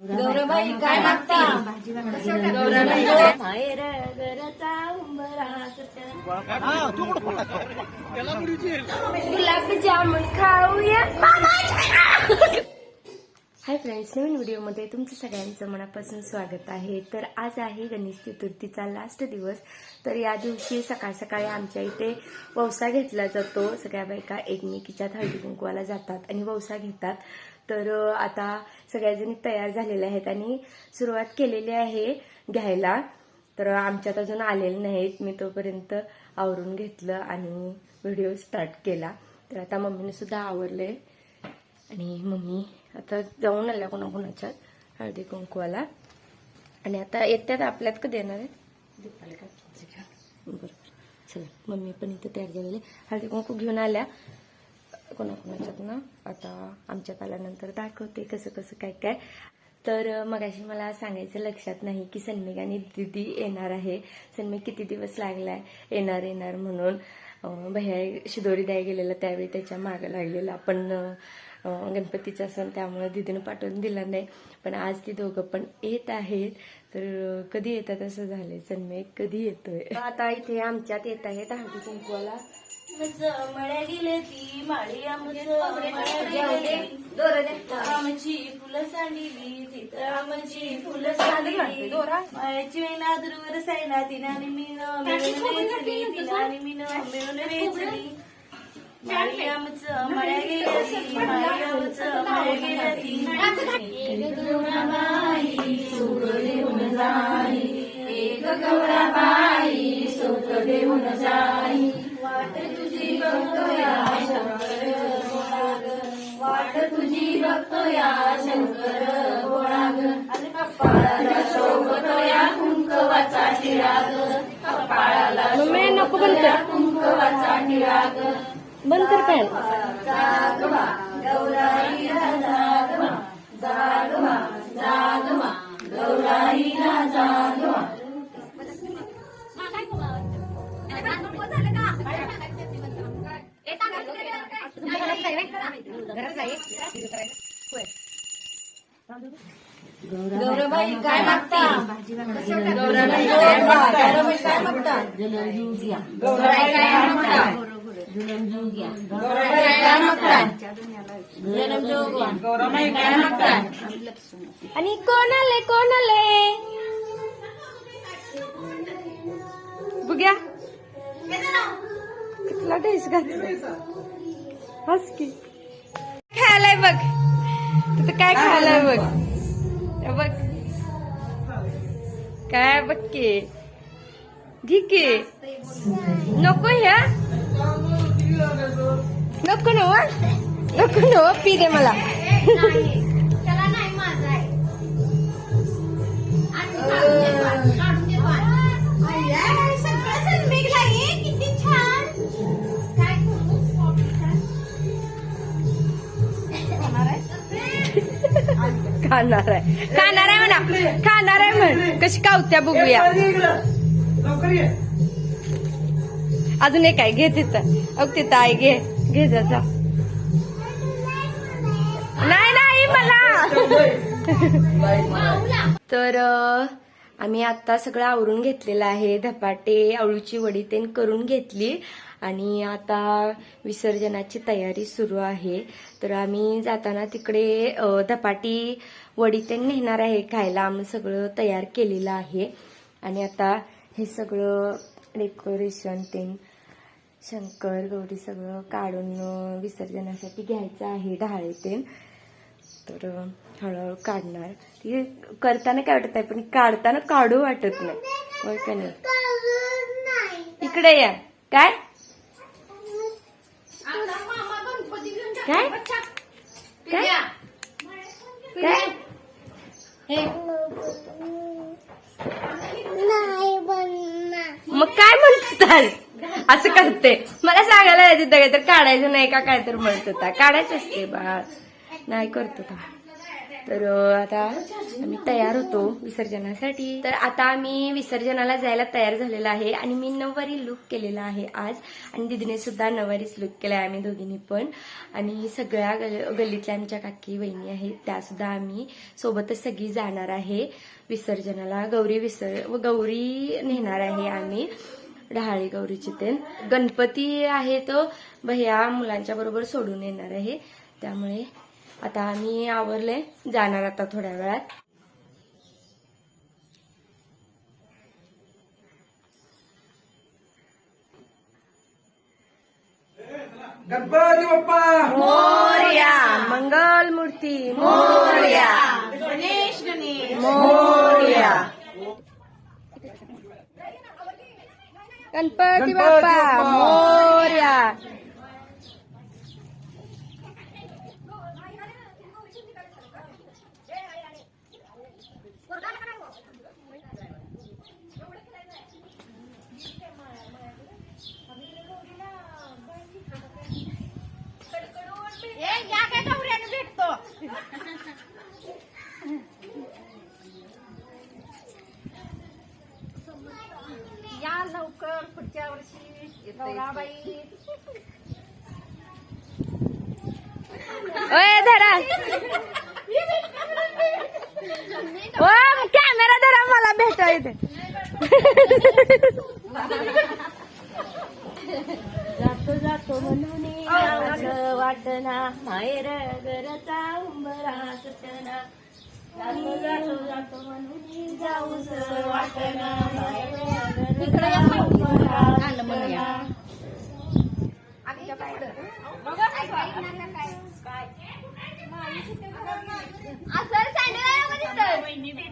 गौरबाई काय मागता? माहेर घरचा उंबरा गुलाबजामुन खाऊया. हाय फ्रेंड्स नवीन व्हिडिओमध्ये तुमचं सगळ्यांचं मनापासून स्वागत आहे. तर आज आहे गणेश चतुर्थीचा लास्ट दिवस. तर या दिवशी सकाळ सकाळी आमच्या इथे वौसा घेतला जातो. सगळ्या बायका एकमेकीच्या हळदी कुंकवाला जातात आणि वौसा घेतात. तर आता सगळ्याजणी तयार झालेल्या आहेत आणि सुरुवात केलेली आहे घ्यायला. तर आमच्यात अजून आलेले नाहीत. मी तोपर्यंत आवरून घेतलं आणि व्हिडिओ स्टार्ट केला. तर आता मम्मीने सुद्धा आवरले. आणि मम्मी आता जाऊन आल्या कोणाकोणाच्यात हळदी कुंकवाला. आणि आता येत्यात आपल्यात कधी येणार आहे बरोबर चला. मम्मी पण इथं तयार झालेले हळदी कुंकू घेऊन आल्या. कोणाकोणाच्यात ना आता आमच्यात आल्यानंतर दाखवते कसं कसं काय काय. तर मगाशी मला सांगायचं लक्षात नाही की सन्मिक आणि दिदी येणार आहे. सन्मिक किती दिवस लागलाय? येणार येणार म्हणून. भैया शिदोरी द्याय गेलेला त्यावेळी त्याच्या मागं लागलेला. पण गणपतीचा सण त्यामुळे दिदीनं पाठवून दिला नाही. पण आज ती दोघं पण येत आहेत. तर कधी येतात असं झालंय? सन्मेक कधी येतोय? आता इथे आमच्यात येत आहेत हळदी कुंकवाला. मळ्या गेले ती माळी आमची फुलं सांडली तिथं आमची फुलं सांडली. माळ्याची वेणा दुर्वर सायला तिनाने मिळून मिळून वेचली तिनाने मिळून मिळून वेचली. माळी आमचं मळ्या गेल्या ती माळी आमचं मळ्या गेल्या ती. एक गौराबाई सोड देऊन जाई. एक गौराबाई सोड देऊन जाई. वाट वाट तुझी बघतोया शंकर गोळाग. आणि कपाळाला शोभतोया कुंकवाचा टिळाग. कपाळाला नको बंद कुंकवाचा टिळाग. बंद कर पॅन. जागवा गौराईला गौरबाई काय मागता गौरबाई गौरबाई काय मागता गौरबाई काय मागता गौरबाई काय मागता गौरबाई काय मागता आणि कोण आले कोण आले बघ्या कुठला ड्रेस घातला हस की. खायलाय बघ. तिथं काय खायलाय बघ. हे बघ. काय बघ की. घे की. नको ह्या नको नव नको नव पी दे मला. खाणार आहे. खाणार आहे म्हणा. खाणार आहे म्हण. कशी कावत्या बघूया. अजून एक आहे. घे तिथं. अग तिथं आहे. घे. घे जा. नाही नाही मला. तर आम्ही आता सगळं आवरून घेतलेलं आहे. धपाटे अळूची वडी तेन करून घेतली. आणि आता विसर्जनाची तयारी सुरू आहे. तर आम्ही जाताना तिकडे धपाटी वडी तेन नेणार आहे खायला. आम्ही सगळं तयार केलेलं आहे. आणि आता हे सगळं डेकोरेशन तेन शंकर गौरी सगळं काढून विसर्जनासाठी घ्यायचं आहे ढाळे ते तर हळूहळू काढणार. ते करताना काय वाटत आहे? पण काढताना काढू वाटत नाही. का नाही? इकडे या. काय? काय? काय? काय? मग काय म्हणतात असं करते. मला सांगायला येते तर काढायचं नाही का? काय तर म्हणत होता. काढायचं असते बा नाही करतो का तर आता आम्ही तयार होतो विसर्जनासाठी. तर आता आम्ही विसर्जनाला जायला तयार झालेलो आहे आणि मी नऊवारी लुक केलेला आहे आज. आणि दिदीने सुद्धा नऊवारीच लुक केला आहे आम्ही दोघींनी पण. आणि सगळ्या गल्लीतल्या आमच्या काकी बहिणी आहेत त्या सुद्धा आम्ही सोबतच सगळी जाणार आहे विसर्जनाला. गौरी विसर व गौरी नेणार आहे आम्ही. डहाळी गौरीची ते गणपती आहे तो भैया मुलांच्या बरोबर सोडून येणार आहे. त्यामुळे आता आम्ही आवरले. जाणार आता थोड्या वेळात. गणपती बाप्पा! मोर्या. मंगल मूर्ती. मोर्या. गणेश गणेश. मोर्या. गणपती बाप्पा. मोर्या ए या काय गौऱ्याने भेटतो या लवकर पुढच्या वर्षी गौराबाई. ओय धरा. ओ कॅमेरा धरा मला भेटा इथे. जातो जातो म्हणून वाटना. माहेर घरचा उंबरा सुटना. जातो जातो जातो म्हणून जाऊस वाटना. माहेर घरचा उंबरा सुटना. कॅमेरा काय निघाला झालाय काय काय निघाला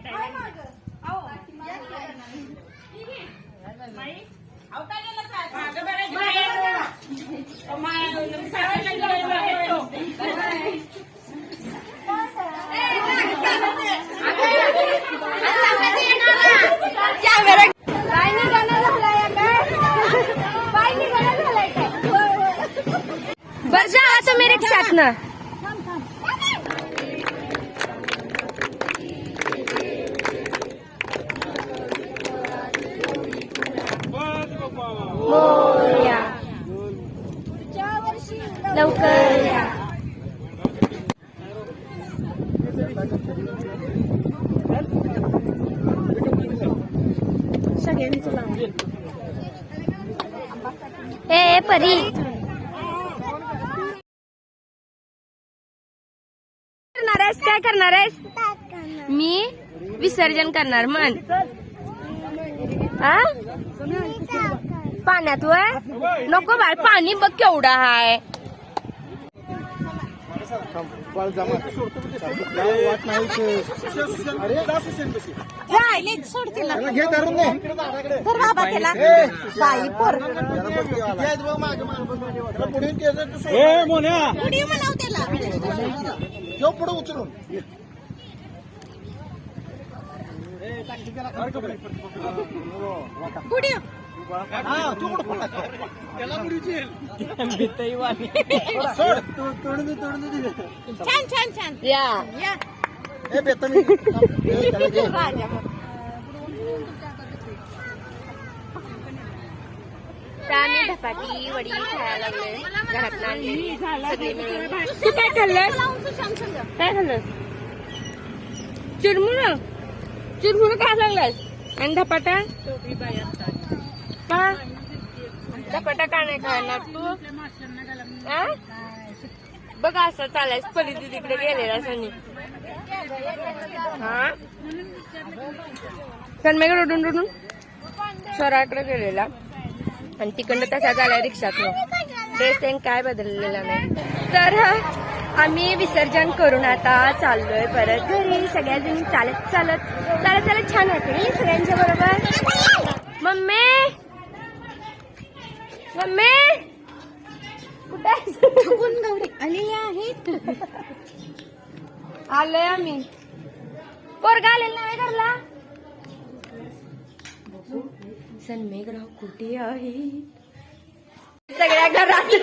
झालाय काय बर जा तुम्ही रिक्षात ना. ए परी. करणार आहेस? काय करणार आहेस? मी विसर्जन करणार म्हण. आ? पाण्यात नको बाळ पाणी बघ केवढा हाय. नाही जायले सोड तिला. घे धरून दे तर बाबा त्याला बाई पोर. ए मोन्या. उडी म्हणाव त्याला. ठेव पुढे उचलून. उडी छान छान छान या या ए धपाटी वडी खायला लागले घरात तू काय खाल्लंस काय खाल्लंस चिरमुर. चिरमुर काय लागलास आणि धपाटा? का धपाटा का नाही खायला तू? आ? बघ असं चालायस पली तिकडे गेलेला सनी. हा? तन्मय उडून रडून सराकडे गेलेला. आणि तिकडनं तसा झाला रिक्षातनं. ड्रेस त्यांनी काय बदललेला नाही. तर आम्ही विसर्जन करून आता चाललोय परत घरी. सगळ्याजणी चालत चालत. चालत चालत छान वाटली सगळ्यांच्या बरोबर. मम्मी! मम्मी! कुठे गौरी आलेले आहेत आलोय आम्ही. पोरगा आलेला नाही घरला? सन्मेघराव कुठे आहे? सगळ्या घरात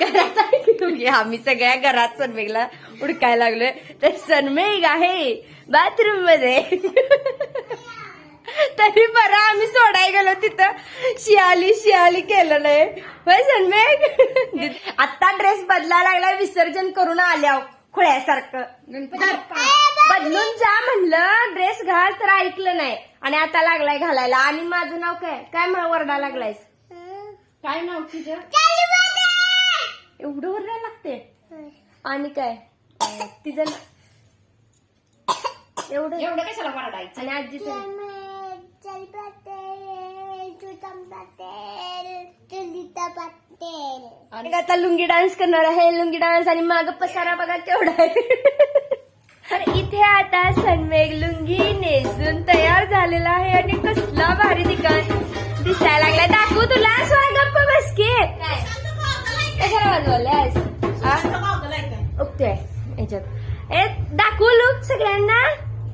घरात आहे. आम्ही सगळ्या घरात सनमेघला उडकायला लागलोय. तर सनमेघ आहे. बाथरूममध्ये तरी बरं आम्ही सोडाय गेलो तिथं. शियाली शियाली केलं नाही. होय आता ड्रेस बदला लागला विसर्जन करून आल्या खुळ्यासारखं. बदलून जा म्हणलं ड्रेस घाल तर ऐकलं नाही. आणि आता लागलाय घालायला. आणि माझं नाव काय? काय मला वरडा लागलायस? काय नाव तुझं? एवढं वरडा लागते आणि काय? तिचं एवढं एवढं कशाला वरडायचं आणि आजीचं आणि आता लुंगी डान्स करणार आहे लुंगी डान्स आणि माग पसारा बघा केवढा आहे. तर इथे आता सनमेघ लुंगी नेसून तयार झालेला आहे आणि कसला भारी ठिकाण दिसायला लागलाय. दाखवू तुला सोय गप्प बस की. कशाला वाजवल्यास ओके याच्यात. ए दाखवू लुक सगळ्यांना.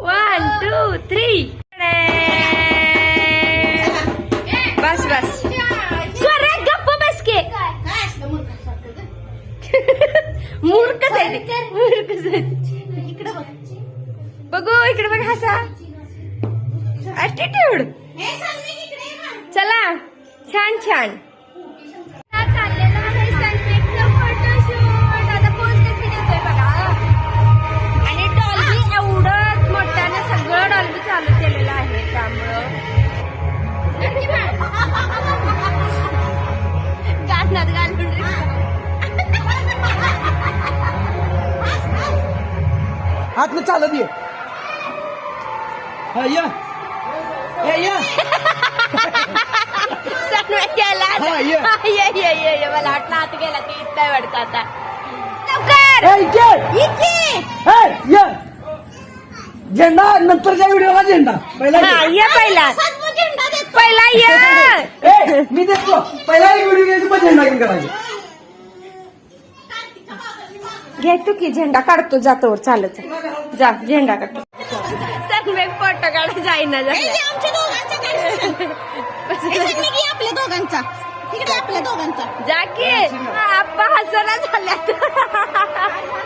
वन टू थ्री घालून हात न चालत ये. हा, या. या. सगळं केला हा, ये. ये ये ये ये मला वाटलं आत गेला ती इतका वाटतं आता. लवकर! इथे. या. झेंडा नंतरच्या व्हिडिओला झेंडा. पहिला हा ये. पहिला. पहिला ये. ए, मी देतो. पहिला एक व्हिडिओ घ्यायचा मग झेंडा घेऊन करायचा. घेतो की झेंडा काढतो जातो चालत जा. झेंडा काढतो सनमेघ फोटो काढा जाईना जे. की आपल्या दोघांचा. इकडे आपल्या दोघांचा जा की आप्पा हसना झाल्यात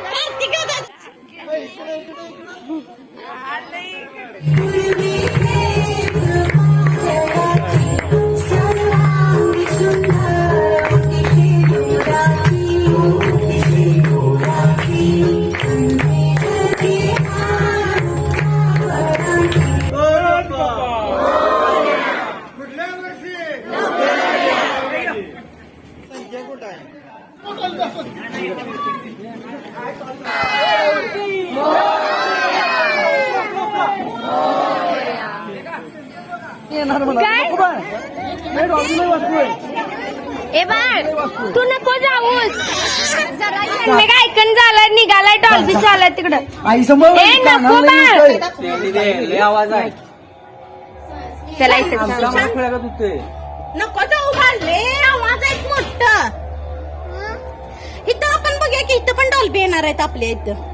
कार्तिक तू नको जाऊस. सनमेघ ऐकून झालं? निघालाय डॉल्बी चालत तिकडं. आई समोर ए, नको कानाला बाळ. येतोय. आवाज आहे. त्याला नको येणार आहेत आपल्या इथं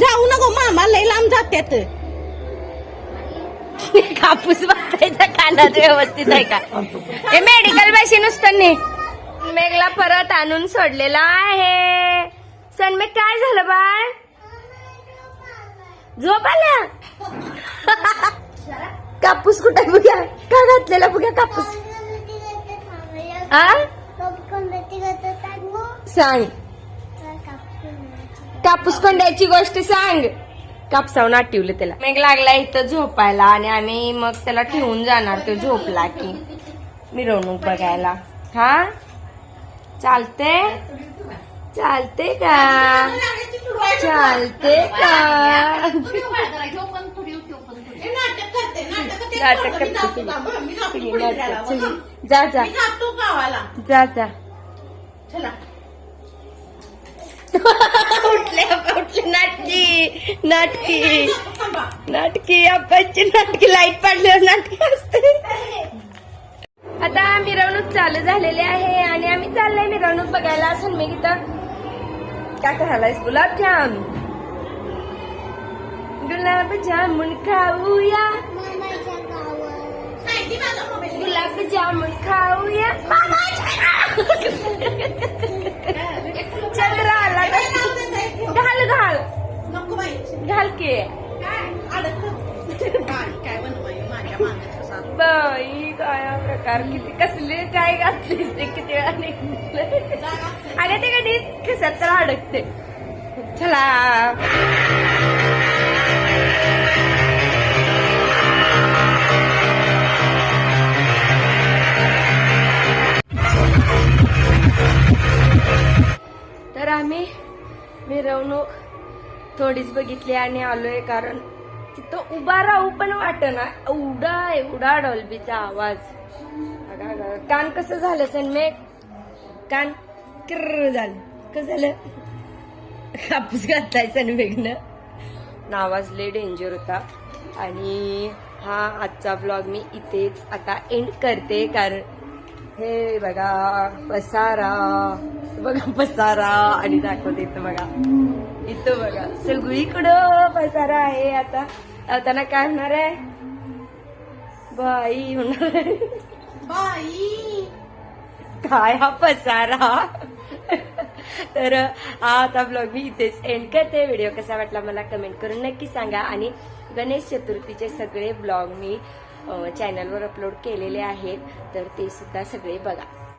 जाऊ नको मामा लय लांब जात्यात. कापूस बघायचा कानात व्यवस्थित आहे का? हे मेडिकल पाशी नुसतं मेघला परत आणून सोडलेला आहे. सनमेघ काय झालं बाळ? झोप आल्या? कापूस कुठे बघ्या का घातलेला बघ्या कापूस? आ? सांग. कापूस कोंड्याची गोष्ट सांग. कापसावून आटिवलं त्याला. मेघ लागला इथं झोपायला आणि आम्ही मग त्याला ठेवून जाणार तो झोपला की. मिरवणूक बघायला. हा? चालते चालते का? चालते का? नाटक करते नाटक. जा जा. जा जा. चला. उठले उठले नाटकी नाटकी. नाटकी आपाची नाटकी लाइट पडल्यावर नाटकी असते. आता मिरवणूक चालू झालेली आहे आणि आम्ही चाललोय मिरवणूक बघायला. असं मी इथं काय करायलायस? गुलाबजाम. गुलाबजामुन खाऊया. गुलाबजामुन खाऊया. प्रकार किती कसले काय घातलीस ते किती वेळा निघलं? आणि ते कधी खिसात तर अडकते. चला. तर आम्ही मिरवणूक थोडीच बघितली आणि आलोय कारण तिथं उभा राहू पण वाटेना. एवढा एवढा डॉल्बीचा आवाज. कान कसं झालं सनमे? कान किर्र झालं. कसं झालं? कापूस घातलाय सनमेघनं आवाज लय डेंजर होता. आणि हा आजचा ब्लॉग मी इथेच आता एंड करते कारण हे बघा पसारा. बघा पसारा. आणि दाखवते इथं बघा. इथं बघा. सगळीकडं पसारा आहे आता. लावताना काय होणार आहे? बाई होणार बाई. काय हा पसारा? तर हा आता ब्लॉग मी इथेच एंड करते. व्हिडिओ कसा वाटला मला कमेंट करून नक्की सांगा. आणि गणेश चतुर्थीचे सगळे ब्लॉग मी चॅनलवर अपलोड केलेले आहेत. तर ते सुद्धा सगळे बघा.